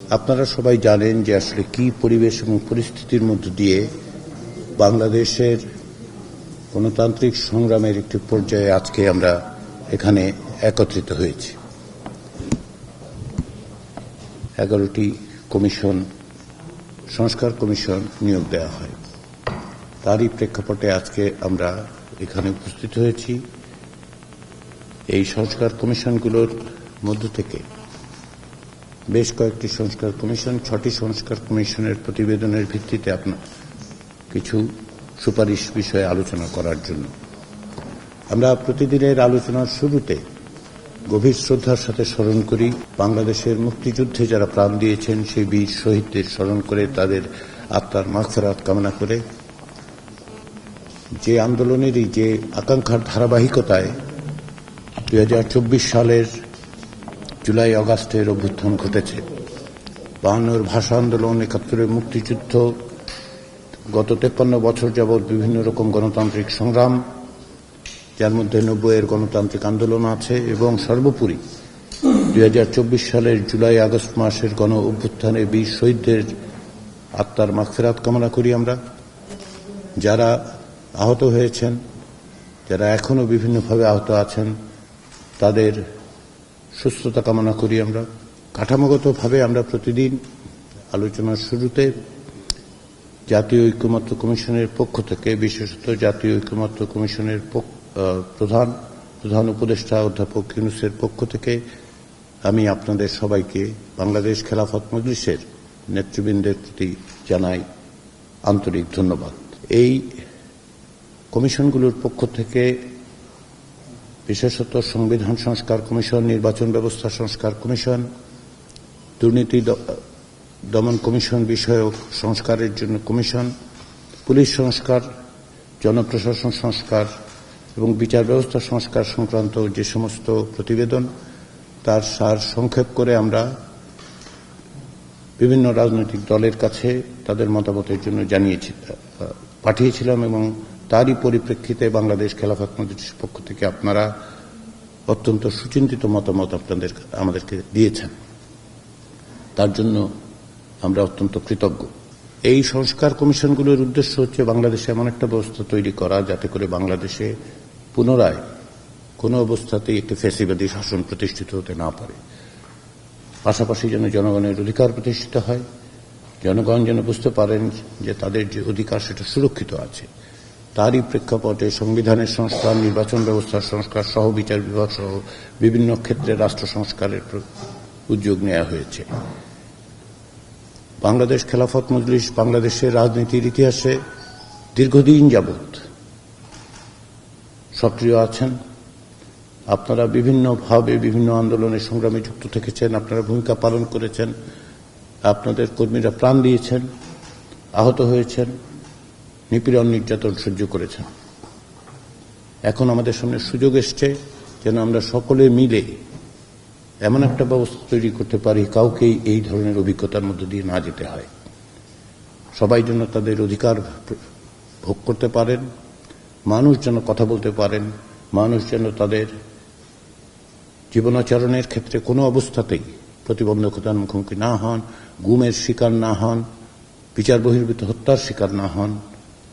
আপনারা সবাই জানেন যে আসলে কি পরিবেশ এবং পরিস্থিতির মধ্য দিয়ে বাংলাদেশের গণতান্ত্রিক সংগ্রামের একটি পর্যায়ে আজকে আমরা এখানে একত্রিত হয়েছি। এগারোটি কমিশন, সংস্কার কমিশন নিয়োগ দেওয়া হয়। তারই প্রেক্ষাপটে আজকে আমরা এখানে উপস্থিত হয়েছি। এই সংস্কার কমিশনগুলোর মধ্য থেকে বেশ কয়েকটি সংস্কার কমিশন, ছটি সংস্কার কমিশনের প্রতিবেদনের ভিত্তিতে আপনার কিছু সুপারিশ বিষয়ে আলোচনা করার জন্য। আমরা প্রতিদিনের আলোচনার শুরুতে গভীর শ্রদ্ধার সাথে স্মরণ করি, বাংলাদেশের মুক্তিযুদ্ধে যারা প্রাণ দিয়েছেন, সেই বীর শহীদদের স্মরণ করে তাদের আত্মার মাগফেরাত কামনা করে যে আন্দোলনেরই যে আকাঙ্ক্ষার ধারাবাহিকতায় দু হাজার চব্বিশ সালের জুলাই আগস্টের অভ্যুত্থান ঘটেছে। বাহান্নর ভাষা আন্দোলন, একাত্তরের মুক্তিযুদ্ধ, গত তেপ্পান্ন বছর যাবৎ বিভিন্ন রকম গণতান্ত্রিক সংগ্রাম, যার মধ্যে নব্বইয়ের গণতান্ত্রিক আন্দোলন আছে এবং সর্বোপরি দুই হাজার চব্বিশ সালের জুলাই আগস্ট মাসের গণ অভ্যুত্থানে বীর শহীদদের আত্মার মাগফেরাত কামনা করি আমরা। যারা আহত হয়েছেন, যারা এখনও বিভিন্নভাবে আহত আছেন, তাদের সুস্থতা কামনা করি আমরা। কাঠামোগতভাবে আমরা প্রতিদিন আলোচনার শুরুতে জাতীয় ঐক্যমত্য কমিশনের পক্ষ থেকে, বিশেষত জাতীয় ঐক্যমত্য কমিশনের প্রধান প্রধান উপদেষ্টা অধ্যাপক ইউনুসের পক্ষ থেকে আমি আপনাদের সবাইকে বাংলাদেশ খেলাফত মজলিসের নেতৃবৃন্দের প্রতি জানাই আন্তরিক ধন্যবাদ। এই কমিশনগুলোর পক্ষ থেকে বিশেষত সংবিধান সংস্কার কমিশন, নির্বাচন ব্যবস্থা সংস্কার কমিশন, দুর্নীতি দমন কমিশন বিষয়ক সংস্কারের জন্য কমিশন, পুলিশ সংস্কার, জনপ্রশাসন সংস্কার এবং বিচার ব্যবস্থা সংস্কার সংক্রান্ত যে সমস্ত প্রতিবেদন, তার সার সংক্ষেপ করে আমরা বিভিন্ন রাজনৈতিক দলের কাছে তাদের মতামতের জন্য জানিয়েছি পাঠিয়েছিলাম এবং তারই পরিপ্রেক্ষিতে বাংলাদেশ খেলাফত মজলিসের পক্ষ থেকে আপনারা অত্যন্ত সুচিন্তিত মতামত আপনাদের আমাদেরকে দিয়েছেন। তার জন্য আমরা অত্যন্ত কৃতজ্ঞ। এই সংস্কার কমিশনগুলোর উদ্দেশ্য হচ্ছে বাংলাদেশে এমন একটা ব্যবস্থা তৈরি করা যাতে করে বাংলাদেশে পুনরায় কোনো অবস্থাতেই একটি ফেসিবাদী শাসন প্রতিষ্ঠিত হতে না পারে। পাশাপাশি যেন জনগণের অধিকার প্রতিষ্ঠিত হয়। জনগণ যেন বুঝতে পারেন যে তাদের যে অধিকার সেটা সুরক্ষিত আছে। তারই প্রেক্ষাপটে সংবিধানের সংস্কার, নির্বাচন ব্যবস্থার সংস্কার সহ বিচার বিভাগ সহ বিভিন্ন ক্ষেত্রে রাষ্ট্র সংস্কারের উদ্যোগ নেওয়া হয়েছে। বাংলাদেশ খেলাফত মজলিস বাংলাদেশের রাজনীতির ইতিহাসে দীর্ঘদিন যাবৎ সক্রিয় আছেন। আপনারা বিভিন্নভাবে বিভিন্ন আন্দোলনের সংগ্রামে যুক্ত থেকেছেন, আপনারা ভূমিকা পালন করেছেন, আপনাদের কর্মীরা প্রাণ দিয়েছেন, আহত হয়েছেন। নিপীড়ন নির্যাতন সহ্য করেছেন। এখন আমাদের সামনে সুযোগ এসছে যেন আমরা সকলে মিলে এমন একটা ব্যবস্থা তৈরি করতে পারি, কাউকেই এই ধরনের অভিজ্ঞতার মধ্যে দিয়ে না যেতে হয়। সবাই যেন তাদের অধিকার ভোগ করতে পারেন, মানুষ যেন কথা বলতে পারেন, মানুষ যেন তাদের জীবনাচরণের ক্ষেত্রে কোনো অবস্থাতেই প্রতিবন্ধকতার মুখোমুখি না হন, গুমের শিকার না হন, বিচার বহির্ভূত হত্যার শিকার না হন।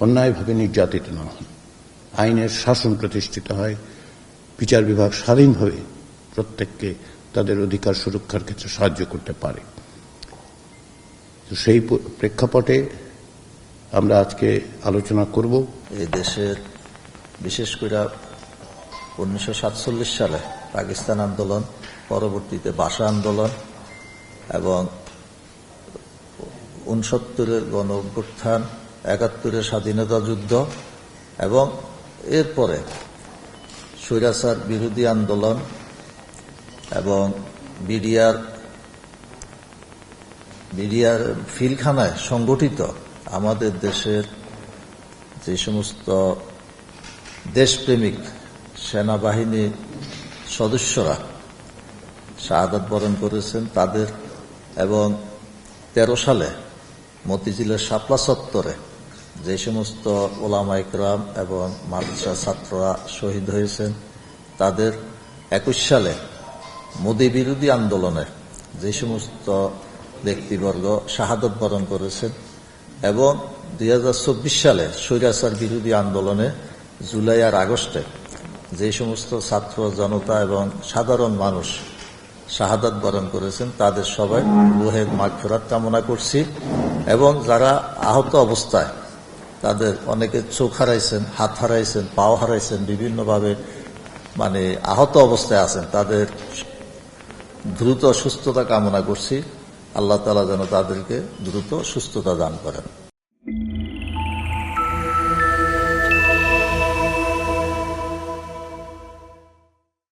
অন্যায়ভাবে নির্যাতিত না হন আইনের শাসন প্রতিষ্ঠিত হয়। বিচার বিভাগ স্বাধীনভাবে প্রত্যেককে তাদের অধিকার সুরক্ষার ক্ষেত্রে সাহায্য করতে পারে। তো সেই প্রেক্ষাপটে আমরা আজকে আলোচনা করব। এই দেশের বিশেষ করে উনিশশো সাতচল্লিশ সালে পাকিস্তান আন্দোলন, পরবর্তীতে ভাষা আন্দোলন এবং উনসত্তরের গণ অভ্যুত্থান একাত্তরের স্বাধীনতা যুদ্ধ এবং এরপরে স্বৈরাচার বিরোধী আন্দোলন এবং বিডিআর বিডিআর ফিলখানায় সংগঠিত আমাদের দেশের যে সমস্ত দেশপ্রেমিক সেনাবাহিনীর সদস্যরা শাহাদাত বরণ করেছেন তাদের এবং তেরো সালে মতিঝিলের শাপলা চত্বরে যে সমস্ত ওলামা ইকরাম এবং মাদ্রাসা ছাত্ররা শহীদ হয়েছেন, তাদের একুশ সালে মোদী বিরোধী আন্দোলনে যে সমস্ত ব্যক্তিবর্গ শাহাদত বরণ করেছেন এবং দুই হাজার চব্বিশ সালে স্বৈরাচার বিরোধী আন্দোলনে জুলাই আর আগস্টে যে সমস্ত ছাত্র, জনতা এবং সাধারণ মানুষ শাহাদাত বরণ করেছেন, তাদের সবাই রোহের মাগফেরাত কামনা করছি এবং যারা আহত অবস্থায় তাদের অনেকে চোখ হারাইছেন, হাত হারাইছেন, পাও হারাইছেন, বিভিন্নভাবে মানে আহত অবস্থায় আছেন। তাদের দ্রুত সুস্থতা কামনা করছি। আল্লাহ তালা যেন তাদেরকে দ্রুত সুস্থতা দান করেন।